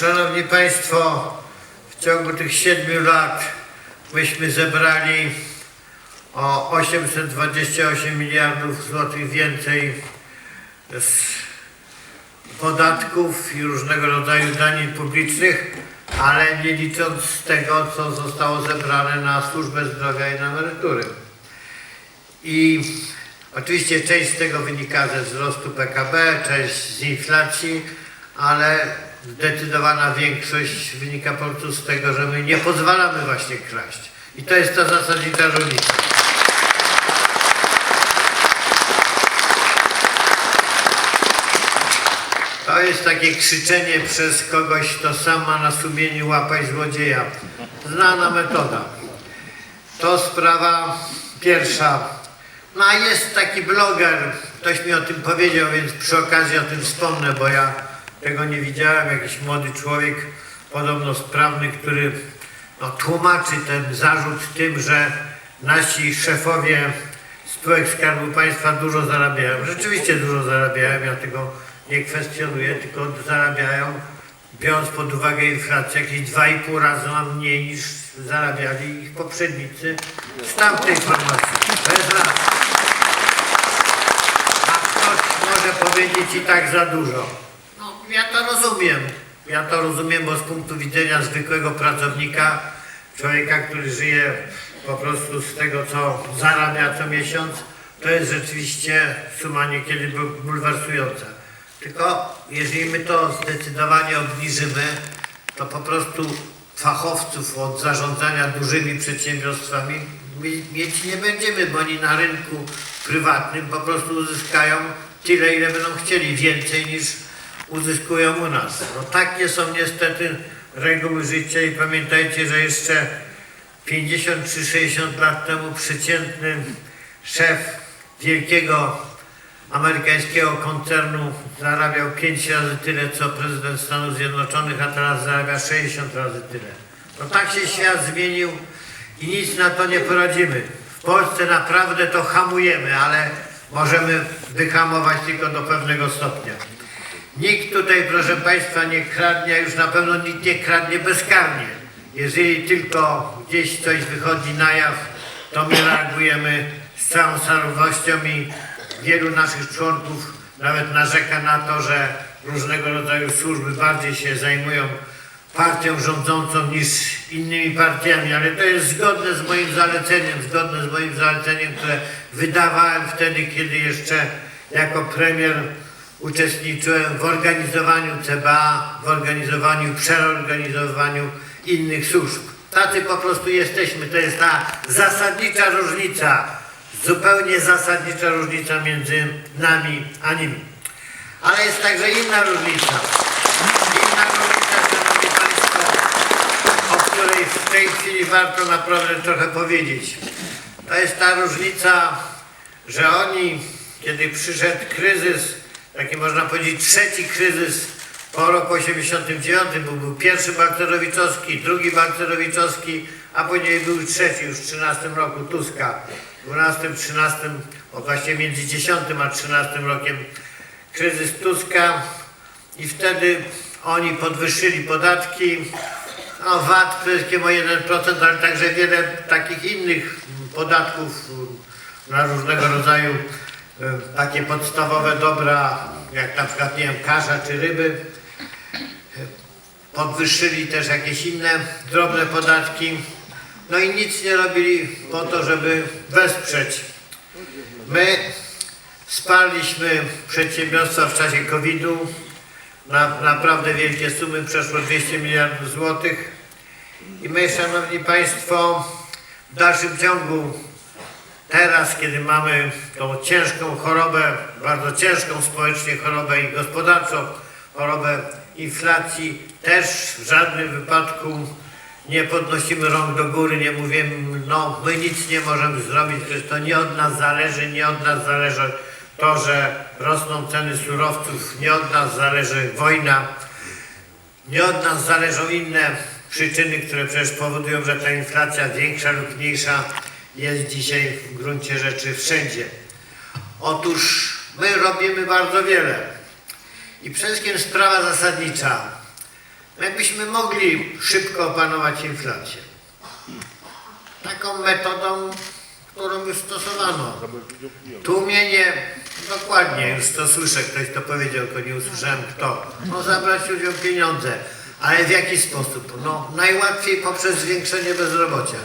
Szanowni Państwo, w ciągu tych siedmiu lat myśmy zebrali o 828 miliardów złotych więcej z podatków i różnego rodzaju danin publicznych, ale nie licząc tego, co zostało zebrane na służbę zdrowia i na emerytury. I oczywiście część z tego wynika ze wzrostu PKB, część z inflacji, ale zdecydowana większość wynika po prostu z tego, że my nie pozwalamy właśnie kraść. I to jest ta zasadnicza różnica. To jest takie krzyczenie przez kogoś, kto sam ma na sumieniu łapać złodzieja. Znana metoda. To sprawa pierwsza. No a jest taki bloger, ktoś mi o tym powiedział, więc przy okazji o tym wspomnę, bo ja tego nie widziałem. Jakiś młody człowiek, podobno sprawny, który no, tłumaczy ten zarzut tym, że nasi szefowie spółek Skarbu Państwa dużo zarabiają. Rzeczywiście dużo zarabiają, ja tego nie kwestionuję, tylko zarabiają, biorąc pod uwagę inflację, jakieś 2,5 razy mniej niż zarabiali ich poprzednicy z tamtej formacji. Jest raz. A ktoś może powiedzieć i tak za dużo. Ja to rozumiem. Ja to rozumiem, bo z punktu widzenia zwykłego pracownika, człowieka, który żyje po prostu z tego, co zarabia co miesiąc, to jest rzeczywiście suma niekiedy bul- bulwersująca. Tylko jeżeli my to zdecydowanie obniżymy, to po prostu fachowców od zarządzania dużymi przedsiębiorstwami mi- mieć nie będziemy, bo oni na rynku prywatnym po prostu uzyskają tyle, ile będą chcieli, więcej niż uzyskują u nas. No takie są niestety reguły życia i pamiętajcie, że jeszcze 50 czy 60 lat temu przeciętny szef wielkiego amerykańskiego koncernu zarabiał 5 razy tyle, co prezydent Stanów Zjednoczonych, a teraz zarabia 60 razy tyle. No tak się świat zmienił i nic na to nie poradzimy. W Polsce naprawdę to hamujemy, ale możemy wyhamować tylko do pewnego stopnia. Nikt tutaj, proszę Państwa, nie kradnie, a już na pewno nikt nie kradnie bezkarnie. Jeżeli tylko gdzieś coś wychodzi na jaw, to my reagujemy z całą samowością i wielu naszych członków nawet narzeka na to, że różnego rodzaju służby bardziej się zajmują partią rządzącą niż innymi partiami, ale to jest zgodne z moim zaleceniem, zgodne z moim zaleceniem, które wydawałem wtedy, kiedy jeszcze jako premier uczestniczyłem w organizowaniu CBA, w organizowaniu, przeorganizowaniu innych służb. Tacy po prostu jesteśmy. To jest ta zasadnicza różnica, zupełnie zasadnicza różnica między nami a nimi. Ale jest także inna różnica. Inna różnica, Szanowni Państwo, o której w tej chwili warto naprawdę trochę powiedzieć. To jest ta różnica, że oni, kiedy przyszedł kryzys, taki można powiedzieć trzeci kryzys po roku 89, bo był pierwszy Balcerowiczowski, drugi Balcerowiczowski, a później był trzeci już w 13 roku Tuska. W 12, 13, o właśnie między 10 a 13 rokiem kryzys Tuska i wtedy oni podwyższyli podatki, no VAT wszystkim o 1%, ale także wiele takich innych podatków na różnego rodzaju takie podstawowe dobra, jak na przykład, nie wiem, kasza czy ryby. Podwyższyli też jakieś inne drobne podatki. No i nic nie robili po to, żeby wesprzeć. My wsparliśmy przedsiębiorstwa w czasie COVID-u. Na, naprawdę wielkie sumy, przeszło 200 miliardów złotych. I my, Szanowni Państwo, w dalszym ciągu, teraz, kiedy mamy tą ciężką chorobę, bardzo ciężką społecznie chorobę i gospodarczą chorobę inflacji, też w żadnym wypadku nie podnosimy rąk do góry, nie mówimy, no my nic nie możemy zrobić, przecież to nie od nas zależy, nie od nas zależy to, że rosną ceny surowców, nie od nas zależy wojna, nie od nas zależą inne przyczyny, które przecież powodują, że ta inflacja większa lub mniejsza jest dzisiaj w gruncie rzeczy wszędzie. Otóż my robimy bardzo wiele. I przede wszystkim sprawa zasadnicza. My byśmy mogli szybko opanować inflację. Taką metodą, którą już stosowano. Tłumienie, dokładnie, już to słyszę, ktoś to powiedział, tylko nie usłyszałem kto. No zabrać ludziom pieniądze, ale w jaki sposób? No najłatwiej poprzez zwiększenie bezrobocia.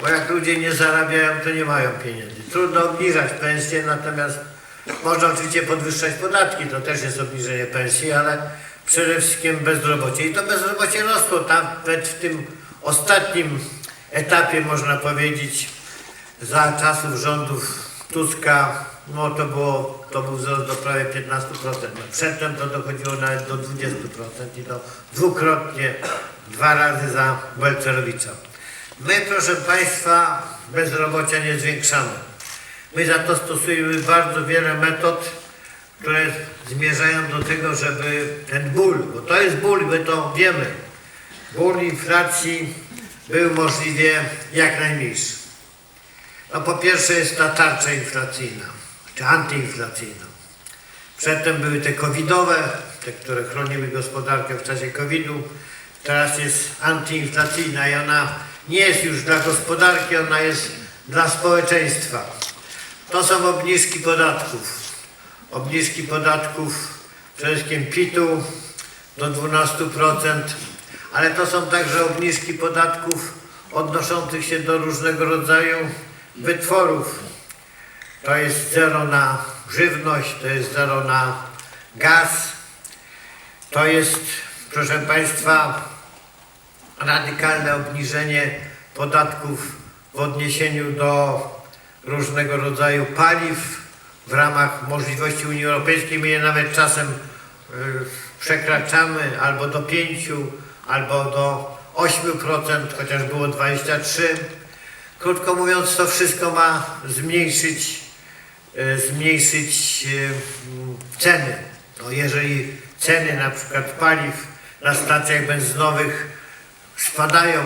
Bo jak ludzie nie zarabiają, to nie mają pieniędzy. Trudno obniżać pensje, natomiast można oczywiście podwyższać podatki, to też jest obniżenie pensji, ale przede wszystkim bezrobocie. I to bezrobocie rosło nawet w tym ostatnim etapie, można powiedzieć, za czasów rządów Tuska, no to było, to był wzrost do prawie 15%. No, przedtem to dochodziło nawet do 20% i to dwukrotnie, dwa razy za Belcerowicza. My, proszę Państwa, bezrobocia nie zwiększamy. My za to stosujemy bardzo wiele metod, które zmierzają do tego, żeby ten ból, bo to jest ból, my to wiemy, ból inflacji był możliwie jak najmniejszy. No po pierwsze jest ta tarcza inflacyjna, czy antyinflacyjna. Przedtem były te covidowe, te, które chroniły gospodarkę w czasie covidu. Teraz jest antyinflacyjna i ona nie jest już dla gospodarki, ona jest dla społeczeństwa. To są obniżki podatków. Obniżki podatków przede wszystkim PIT-u do 12%, ale to są także obniżki podatków odnoszących się do różnego rodzaju wytworów. To jest zero na żywność, to jest zero na gaz, to jest, proszę Państwa, radykalne obniżenie podatków w odniesieniu do różnego rodzaju paliw w ramach możliwości Unii Europejskiej. My je nawet czasem y, przekraczamy albo do 5, albo do 8%, chociaż było 23. Krótko mówiąc, to wszystko ma zmniejszyć, y, zmniejszyć y, mm, ceny. No jeżeli ceny na przykład paliw na stacjach benzynowych spadają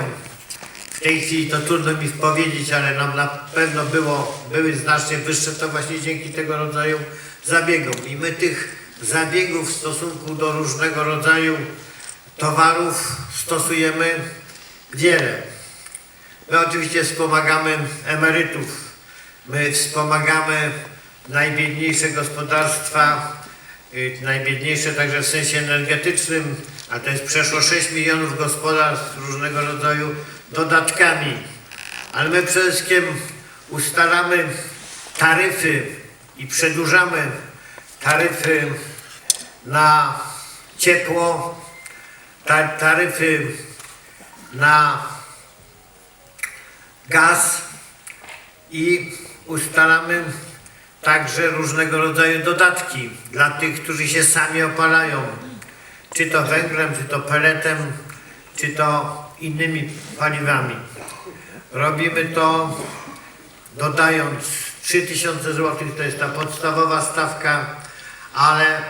w tej chwili to trudno mi powiedzieć, ale nam na pewno było, były znacznie wyższe, to właśnie dzięki tego rodzaju zabiegom. I my tych zabiegów w stosunku do różnego rodzaju towarów stosujemy wiele. My oczywiście wspomagamy emerytów, my wspomagamy najbiedniejsze gospodarstwa, y, najbiedniejsze także w sensie energetycznym, a to jest przeszło 6 milionów gospodarstw różnego rodzaju dodatkami. Ale my przede wszystkim ustalamy taryfy i przedłużamy taryfy na ciepło, ta, taryfy na gaz i ustalamy także różnego rodzaju dodatki dla tych, którzy się sami opalają, czy to węglem, czy to peletem, czy to innymi paliwami. Robimy to dodając 3000 zł, to jest ta podstawowa stawka, ale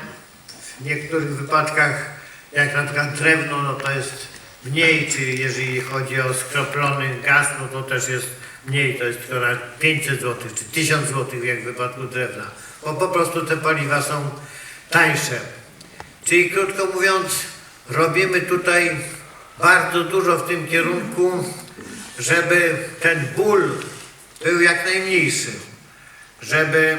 w niektórych wypadkach, jak na przykład drewno, no to jest mniej, czy jeżeli chodzi o skroplony gaz, no to też jest mniej, to jest tylko na 500 zł, czy 1000 zł jak w wypadku drewna, bo po prostu te paliwa są tańsze. Czyli krótko mówiąc, robimy tutaj bardzo dużo w tym kierunku, żeby ten ból był jak najmniejszy, żeby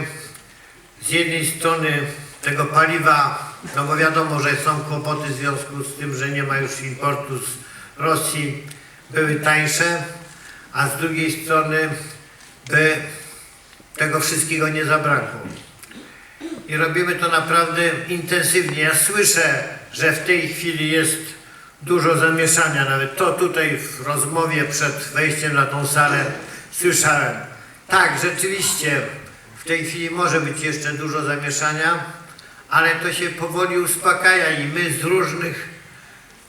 z jednej strony tego paliwa, no bo wiadomo, że są kłopoty w związku z tym, że nie ma już importu z Rosji, były tańsze, a z drugiej strony by tego wszystkiego nie zabrakło. I robimy to naprawdę intensywnie. Ja słyszę, że w tej chwili jest dużo zamieszania. Nawet to tutaj w rozmowie przed wejściem na tą salę słyszałem. Tak, rzeczywiście w tej chwili może być jeszcze dużo zamieszania, ale to się powoli uspokaja i my z różnych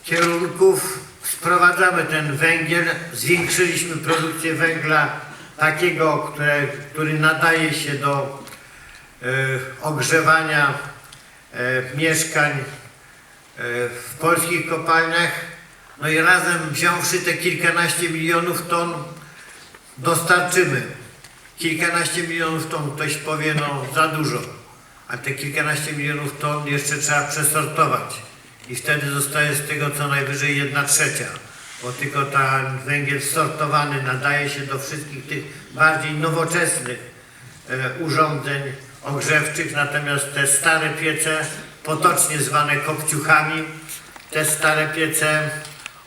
kierunków sprowadzamy ten węgiel. Zwiększyliśmy produkcję węgla takiego, które, który nadaje się do ogrzewania e, mieszkań e, w polskich kopalniach. No i razem wziąwszy te kilkanaście milionów ton dostarczymy. Kilkanaście milionów ton, ktoś powie, no za dużo. A te kilkanaście milionów ton jeszcze trzeba przesortować. i wtedy zostaje z tego co najwyżej jedna trzecia, bo tylko ten węgiel sortowany nadaje się do wszystkich tych bardziej nowoczesnych e, urządzeń ogrzewczych, natomiast te stare piece, potocznie zwane kopciuchami, te stare piece,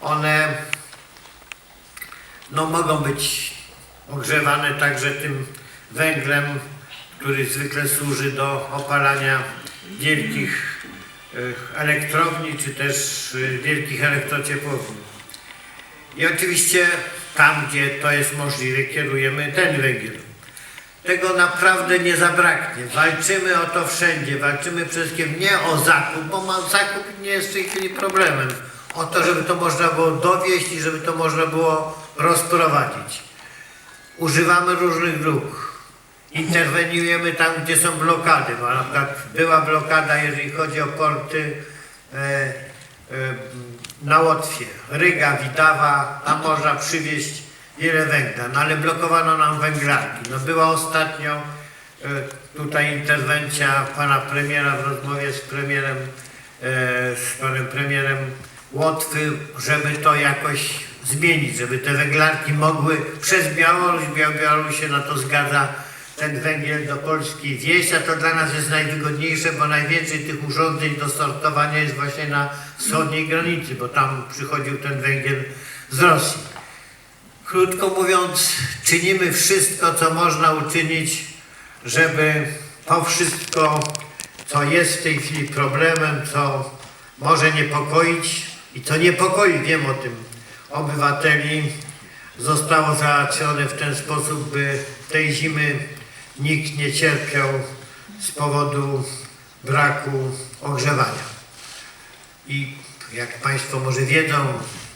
one no, mogą być ogrzewane także tym węglem, który zwykle służy do opalania wielkich e, elektrowni czy też e, wielkich elektrociepłowni. I oczywiście tam, gdzie to jest możliwe, kierujemy ten węgiel. Tego naprawdę nie zabraknie. Walczymy o to wszędzie. Walczymy przede wszystkim nie o zakup, bo zakup nie jest w tej chwili problemem. O to, żeby to można było dowieść i żeby to można było rozprowadzić. Używamy różnych dróg. Interweniujemy tam, gdzie są blokady. Bo na przykład była blokada, jeżeli chodzi o porty e, e, na Łotwie. Ryga, Widawa, tam można przywieźć wiele węgla, no ale blokowano nam węglarki. No była ostatnio e, tutaj interwencja pana premiera w rozmowie z premierem, e, z panem premierem Łotwy, żeby to jakoś zmienić, żeby te węglarki mogły przez Białoruś, Bia- Białoruś się na to zgadza, ten węgiel do Polski wieść, a to dla nas jest najwygodniejsze, bo najwięcej tych urządzeń do sortowania jest właśnie na wschodniej granicy, bo tam przychodził ten węgiel z Rosji. Krótko mówiąc, czynimy wszystko, co można uczynić, żeby to wszystko, co jest w tej chwili problemem, co może niepokoić i co niepokoi, wiem o tym, obywateli, zostało załatwione w ten sposób, by tej zimy nikt nie cierpiał z powodu braku ogrzewania. I jak Państwo może wiedzą,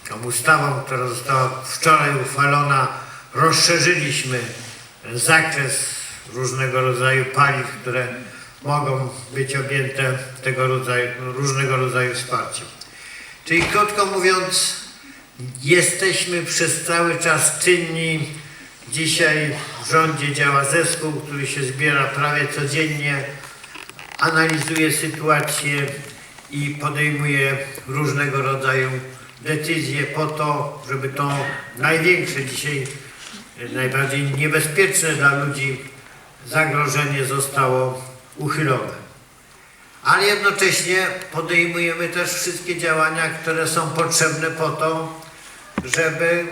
tą ustawą, która została wczoraj uchwalona, rozszerzyliśmy zakres różnego rodzaju paliw, które mogą być objęte tego rodzaju, różnego rodzaju wsparciem. Czyli krótko mówiąc, jesteśmy przez cały czas czynni. Dzisiaj w rządzie działa zespół, który się zbiera prawie codziennie, analizuje sytuację i podejmuje różnego rodzaju decyzje po to, żeby to największe dzisiaj, najbardziej niebezpieczne dla ludzi zagrożenie zostało uchylone. Ale jednocześnie podejmujemy też wszystkie działania, które są potrzebne po to, żeby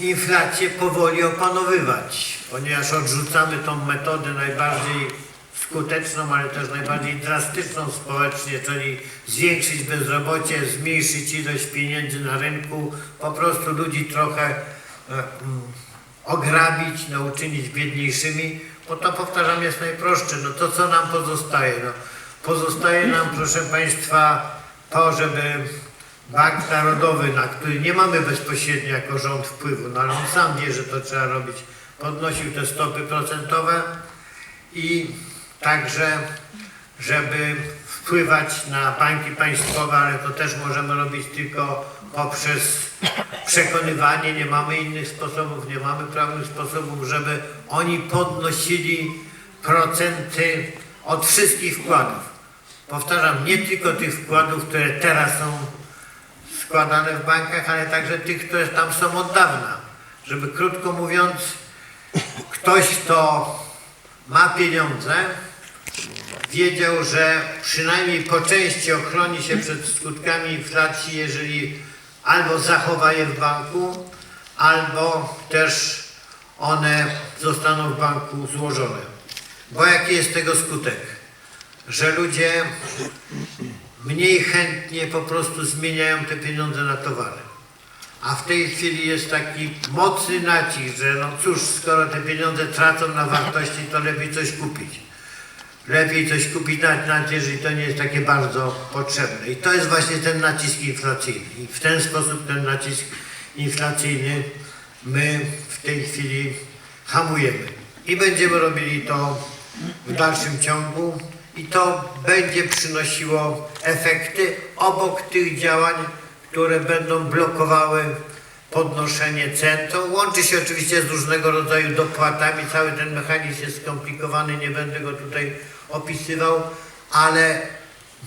inflację powoli opanowywać, ponieważ odrzucamy tą metodę najbardziej skuteczną, ale też najbardziej drastyczną społecznie, czyli zwiększyć bezrobocie, zmniejszyć ilość pieniędzy na rynku, po prostu ludzi trochę e, mm, ograbić, no, uczynić biedniejszymi, bo to powtarzam jest najprostsze. No to co nam pozostaje? No, pozostaje nam, proszę Państwa, to, żeby Bank Narodowy, na który nie mamy bezpośrednio jako rząd wpływu, no ale on sam wie, że to trzeba robić, podnosił te stopy procentowe i także, żeby wpływać na banki państwowe, ale to też możemy robić tylko poprzez przekonywanie, nie mamy innych sposobów, nie mamy prawnych sposobów, żeby oni podnosili procenty od wszystkich wkładów. Powtarzam, nie tylko tych wkładów, które teraz są składane w bankach, ale także tych, które tam są od dawna. Żeby krótko mówiąc, ktoś, kto ma pieniądze, wiedział, że przynajmniej po części ochroni się przed skutkami inflacji, jeżeli albo zachowa je w banku, albo też one zostaną w banku złożone. Bo jaki jest tego skutek? Że ludzie mniej chętnie po prostu zmieniają te pieniądze na towary. A w tej chwili jest taki mocny nacisk, że no cóż, skoro te pieniądze tracą na wartości, to lepiej coś kupić. Lepiej coś kupić, nawet nawet jeżeli to nie jest takie bardzo potrzebne. I to jest właśnie ten nacisk inflacyjny. I w ten sposób ten nacisk inflacyjny my w tej chwili hamujemy. I będziemy robili to w dalszym ciągu i to będzie przynosiło efekty obok tych działań, które będą blokowały podnoszenie cen. To łączy się oczywiście z różnego rodzaju dopłatami. Cały ten mechanizm jest skomplikowany, nie będę go tutaj opisywał, ale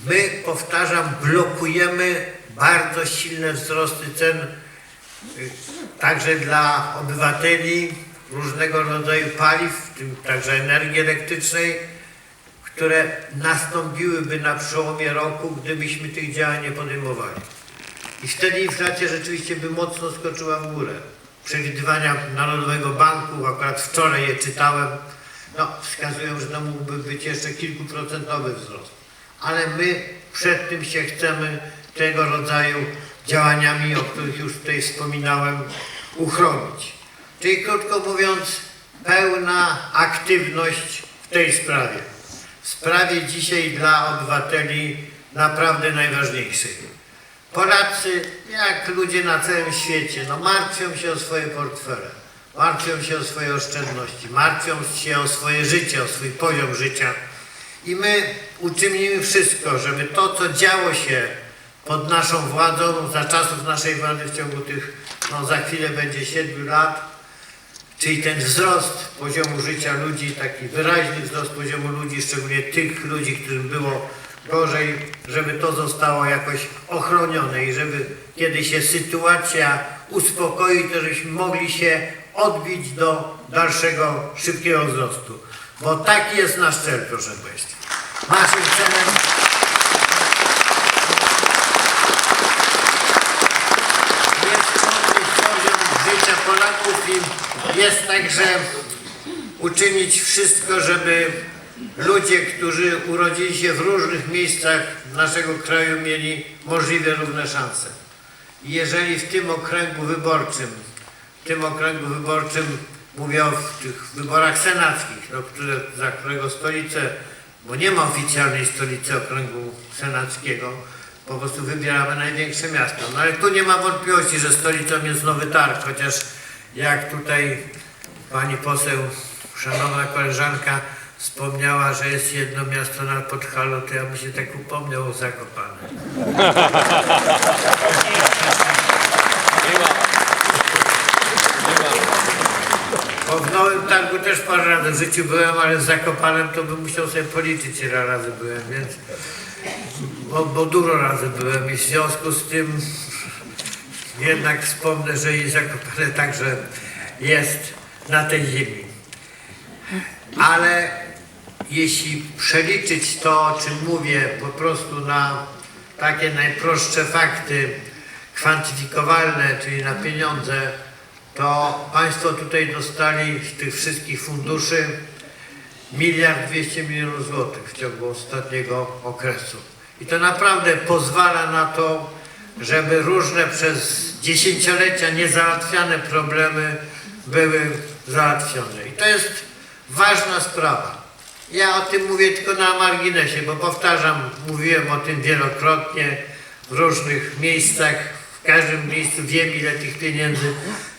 My, powtarzam, blokujemy bardzo silne wzrosty cen y, także dla obywateli różnego rodzaju paliw, w tym także energii elektrycznej, które nastąpiłyby na przełomie roku, gdybyśmy tych działań nie podejmowali. I wtedy inflacja rzeczywiście by mocno skoczyła w górę. Przewidywania Narodowego Banku, akurat wczoraj je czytałem, no, wskazują, że to mógłby być jeszcze kilkuprocentowy wzrost. Ale my przed tym się chcemy tego rodzaju działaniami, o których już tutaj wspominałem, uchronić. Czyli krótko mówiąc, pełna aktywność w tej sprawie. W sprawie dzisiaj dla obywateli naprawdę najważniejszej. Polacy, jak ludzie na całym świecie, no martwią się o swoje portfele, martwią się o swoje oszczędności, martwią się o swoje życie, o swój poziom życia. I my uczynimy wszystko, żeby to, co działo się pod naszą władzą, za czasów naszej władzy w ciągu tych, no za chwilę będzie 7 lat, czyli ten wzrost poziomu życia ludzi, taki wyraźny wzrost poziomu ludzi, szczególnie tych ludzi, którym było gorzej, żeby to zostało jakoś ochronione i żeby kiedy się sytuacja uspokoi, to żebyśmy mogli się odbić do dalszego szybkiego wzrostu. Bo taki jest nasz cel, proszę Państwa. Naszym celem jest poziom życia Polaków i jest także uczynić wszystko, żeby ludzie, którzy urodzili się w różnych miejscach naszego kraju, mieli możliwie równe szanse. Jeżeli w tym okręgu wyborczym, w tym okręgu wyborczym, mówię o tych wyborach senackich, no, które, za którego stolicę, bo nie ma oficjalnej stolicy okręgu senackiego, po prostu wybieramy największe miasto. No ale tu nie ma wątpliwości, że stolicą jest Nowy Targ, chociaż jak tutaj pani poseł, szanowna koleżanka wspomniała, że jest jedno miasto na Podhalu, to ja bym się tak upomniał o Zakopane. Bo w Nowym Targu też parę razy w życiu byłem, ale z Zakopanem to bym musiał sobie policzyć ile razy byłem, więc bo, bo dużo razy byłem i w związku z tym jednak wspomnę, że i Zakopane także jest na tej ziemi. Ale jeśli przeliczyć to, o czym mówię, po prostu na takie najprostsze fakty kwantyfikowalne, czyli na pieniądze, to Państwo tutaj dostali z tych wszystkich funduszy miliard dwieście milionów złotych w ciągu ostatniego okresu. I to naprawdę pozwala na to, żeby różne przez dziesięciolecia niezałatwiane problemy były załatwione. I to jest ważna sprawa. Ja o tym mówię tylko na marginesie, bo powtarzam, mówiłem o tym wielokrotnie w różnych miejscach. W każdym miejscu wiem, ile tych pieniędzy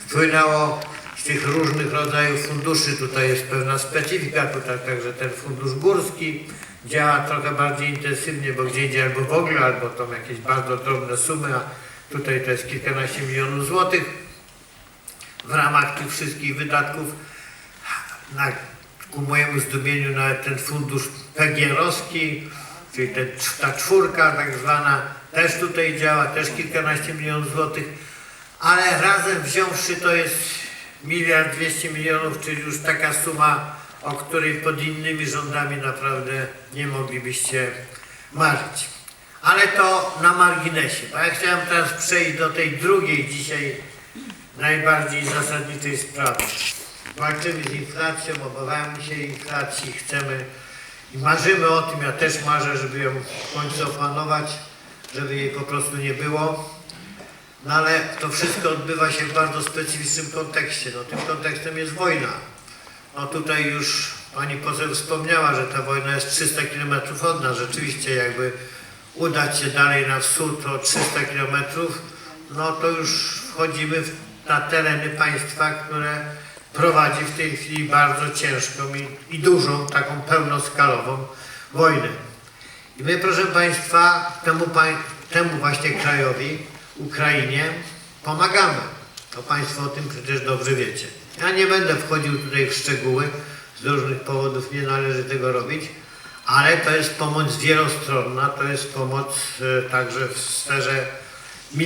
wpłynęło z tych różnych rodzajów funduszy. Tutaj jest pewna specyfika, tutaj także ten fundusz górski działa trochę bardziej intensywnie, bo gdzie indziej albo w ogóle, albo to jakieś bardzo drobne sumy, a tutaj to jest kilkanaście milionów złotych w ramach tych wszystkich wydatków. Na, ku mojemu zdumieniu nawet ten fundusz PGR-owski, czyli ten, ta czwórka tak zwana, też tutaj działa, też kilkanaście milionów złotych, ale razem wziąwszy to jest miliard dwieście milionów, czyli już taka suma, o której pod innymi rządami naprawdę nie moglibyście marzyć. Ale to na marginesie, bo ja chciałem teraz przejść do tej drugiej dzisiaj najbardziej zasadniczej sprawy. Walczymy z inflacją, obawiamy się inflacji, chcemy i marzymy o tym, ja też marzę, żeby ją w końcu opanować, żeby jej po prostu nie było. No ale to wszystko odbywa się w bardzo specyficznym kontekście. No, tym kontekstem jest wojna. No tutaj już pani poseł wspomniała, że ta wojna jest 300 km od nas. Rzeczywiście jakby udać się dalej na wschód o 300 km, no to już wchodzimy na tereny państwa, które prowadzi w tej chwili bardzo ciężką i, i dużą, taką pełnoskalową wojnę. I my, proszę Państwa, temu, temu właśnie krajowi, Ukrainie, pomagamy. To Państwo o tym przecież dobrze wiecie. Ja nie będę wchodził tutaj w szczegóły, z różnych powodów nie należy tego robić, ale to jest pomoc wielostronna, to jest pomoc e, także w sferze militarnej.